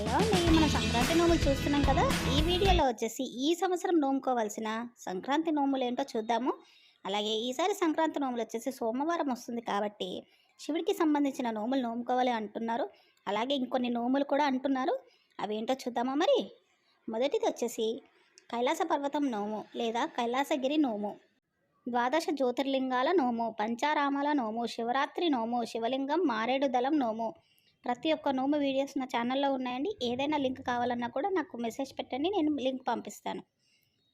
Hello అండి మన సంక్రాంతి నోములు చూస్తున్నాం కదా. ఈ వీడియోలో వచ్చేసి ఈ సంవత్సరం నోముకోవాల్సిన సంక్రాంతి నోములు ఏంటో చూద్దాము. అలాగే ఈసారి సంక్రాంతి నోములు వచ్చేసి సోమవారం వస్తుంది కాబట్టి శివుడికి సంబంధించిన నోములు నోముకోవాలి అంటున్నారు. అలాగే ఇంకొన్ని నోములు కూడా అంటున్నారు. అవి ఏంటో చూద్దామా మరి? మొదటిది వచ్చేసి కైలాస పర్వతం నోము లేదా కైలాసగిరి నోము. ద్వాదశ జ్యోతిర్లింగాల నోము పంచారామాల నోము శివరాత్రి నోము శివలింగం మారేడు దళం నోము ప్రతి ఒక్క నోము వీడియోస్ నా ఛానల్లో ఉన్నాయండి. ఏదైనా లింక్ కావాలన్నా కూడా నాకు మెసేజ్ పెట్టండి. నేను లింక్ పంపిస్తాను.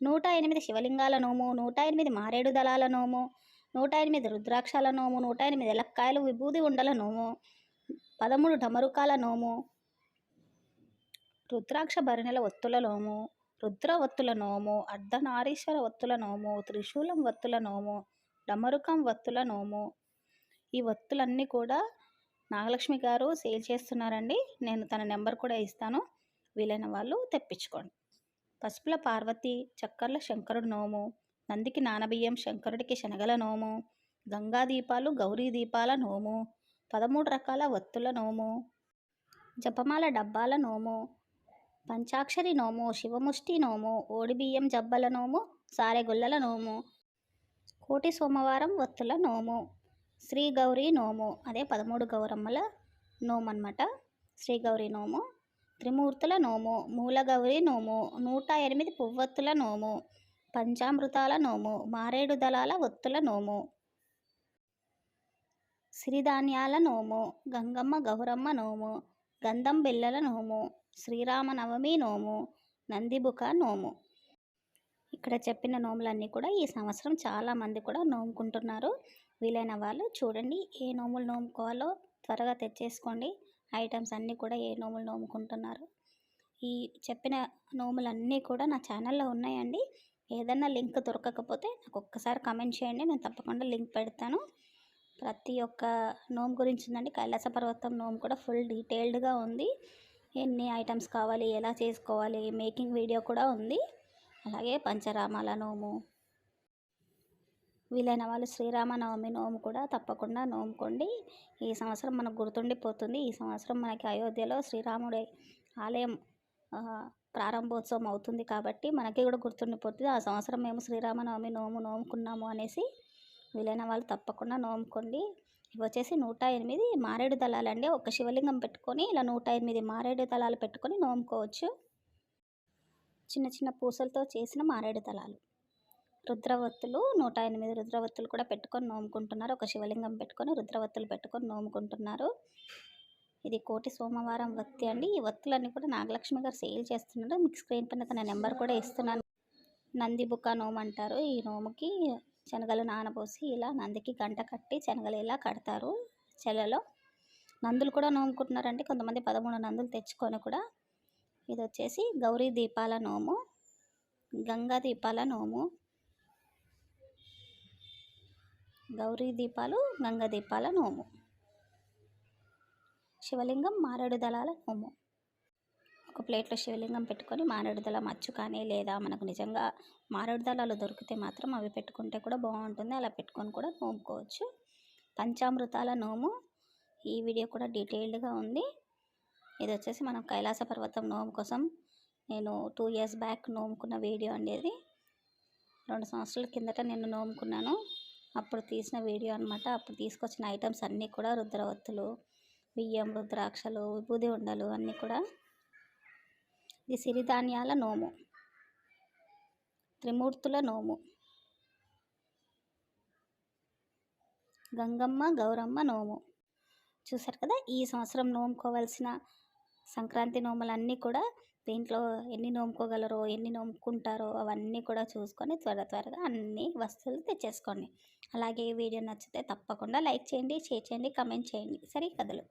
నూట ఎనిమిది శివలింగాల నోము నూట ఎనిమిది మారేడు దళాల నోము నూట ఎనిమిది రుద్రాక్షాల నోము నూట ఎనిమిది ఎలక్కాయలు విభూది ఉండల నోము పదమూడు డమరుకాల నోము రుద్రాక్ష భరణిల ఒత్తుల నోము రుద్ర ఒత్తుల నోము అర్ధనారీశ్వర ఒత్తుల నోము త్రిశూలం ఒత్తుల నోము డమరుకం ఒత్తుల నోము ఈ ఒత్తులన్నీ కూడా నాగలక్ష్మి గారు సేల్ చేస్తున్నారండి. నేను తన నెంబర్ కూడా ఇస్తాను. వీలైన వాళ్ళు తెప్పించుకోండి. పసుపుల పార్వతి చక్కర్ల శంకరుడు నోము నందికి నానబియ్యం శంకరుడికి శనగల నోము గంగా దీపాలు గౌరీ దీపాల నోము పదమూడు రకాల ఒత్తుల నోము జపమాల డబ్బాల నోము పంచాక్షరి నోము శివముష్టి నోము ఓడిబియ్యం జబ్బల నోము సారెగుల్లల నోము కోటి సోమవారం ఒత్తుల నోము. శ్రీ గౌరీ నోము. అదే పదమూడు గౌరమ్మల నోము అనమాట శ్రీ గౌరీ నోము. త్రిమూర్తుల నోము. మూల గౌరీ నోము. నూట ఎనిమిది పువ్వొత్తుల నోము. పంచామృతాల నోము. మారేడు దళాల ఒత్తుల నోము. సిరిధాన్యాల నోము. గంగమ్మ గౌరమ్మ నోము. గంధం బిల్లల నోము. శ్రీరామనవమి నోము. నందిబుక నోము. ఇక్కడ చెప్పిన నోములన్నీ కూడా ఈ సంవత్సరం చాలామంది కూడా నోముకుంటున్నారు. వీలైన వాళ్ళు చూడండి ఏ నోములు నోముకోవాలో త్వరగా తెచ్చేసుకోండి. ఐటమ్స్ అన్నీ కూడా ఏ నోములు నోముకుంటున్నారు. ఈ చెప్పిన నోములన్నీ కూడా నా ఛానల్లో ఉన్నాయండి. ఏదన్నా లింక్ దొరకకపోతే నాకు ఒక్కసారి కమెంట్ చేయండి. నేను తప్పకుండా లింక్ పెడతాను. ప్రతి ఒక్క నోము గురించి ఉందండి. కైలాస పర్వతం నోము కూడా ఫుల్ డీటెయిల్డ్గా ఉంది. ఎన్ని ఐటమ్స్ కావాలి ఎలా చేసుకోవాలి మేకింగ్ వీడియో కూడా ఉంది. అలాగే పంచరామాల నోము వీలైన వాళ్ళు శ్రీరామనవమి నోము కూడా తప్పకుండా నోముకోండి. ఈ సంవత్సరం మనకు గుర్తుండిపోతుంది. ఈ సంవత్సరం మనకి అయోధ్యలో శ్రీరాముడి ఆలయం ప్రారంభోత్సవం అవుతుంది కాబట్టి మనకి కూడా గుర్తుండిపోతుంది. ఆ సంవత్సరం మేము శ్రీరామనవమి నోము నోముకున్నాము అనేసి వీలైన వాళ్ళు తప్పకుండా నోముకోండి. ఇవి వచ్చేసి నూట ఎనిమిది మారేడు అండి. ఒక శివలింగం పెట్టుకొని ఇలా నూట ఎనిమిది మారేడు దళాలు పెట్టుకొని నోముకోవచ్చు. చిన్న చిన్న పూసలతో చేసిన మారేడు దళాలు. రుద్రవత్తులు నూట ఎనిమిది రుద్రవత్తులు కూడా పెట్టుకొని నోముకుంటున్నారు. ఒక శివలింగం పెట్టుకొని రుద్రవత్తులు పెట్టుకొని నోముకుంటున్నారు. ఇది కోటి సోమవారం వత్తి అండి. ఈ వత్తులన్నీ కూడా నాగలక్ష్మి గారు సేల్ చేస్తున్నాడు. మీకు స్క్రీన్ పైన తన నెంబర్ కూడా ఇస్తున్నాను. నంది బుక్క నోము అంటారు. ఈ నోముకి శనగలు నానబోసి ఇలా నందికి గంట కట్టి శనగలు ఇలా కడతారు చెలలో. నందులు కూడా నోముకుంటున్నారండి. కొంతమంది పదమూడు నందులు తెచ్చుకొని కూడా ఇది వచ్చేసి గౌరీ దీపాల నోము గంగా దీపాల నోము. గౌరీ దీపాలు గంగా దీపాల నోము. శివలింగం మారేడు దళాల నోము. ఒక ప్లేట్లో శివలింగం పెట్టుకొని మారేడు దళం అచ్చు కానీ లేదా మనకు నిజంగా మారేడు దళాలు దొరికితే మాత్రం అవి పెట్టుకుంటే కూడా బాగుంటుంది. అలా పెట్టుకొని కూడా నోముకోవచ్చు. పంచామృతాల నోము. ఈ వీడియో కూడా డీటెయిల్డ్గా ఉంది. ఇది వచ్చేసి మనం కైలాస పర్వతం నోము కోసం నేను టూ ఇయర్స్ బ్యాక్ నోముకున్న వీడియో అనేది రెండు సంవత్సరాల కిందట నేను నోముకున్నాను. అప్పుడు తీసిన వీడియో అనమాట అప్పుడు తీసుకొచ్చిన ఐటమ్స్ అన్నీ కూడా రుద్రవత్తులు బియ్యం రుద్రాక్షలు విభూది ఉండలు అన్నీ కూడా ఇది సిరిధాన్యాల నోము. త్రిమూర్తుల నోము. గంగమ్మ గౌరమ్మ నోము. చూసారు కదా? ఈ సంవత్సరం నోముకోవాల్సిన సంక్రాంతి నోములన్నీ కూడా దీంట్లో ఎన్ని నోముకోగలరో ఎన్ని నోముకుంటారో అవన్నీ కూడా చూసుకొని త్వర త్వరగా అన్ని వస్తువులు తెచ్చేసుకోండి. అలాగే ఈ వీడియో నచ్చితే తప్పకుండా లైక్ చేయండి షేర్ చేయండి కమెంట్ చేయండి. సరే కథలు.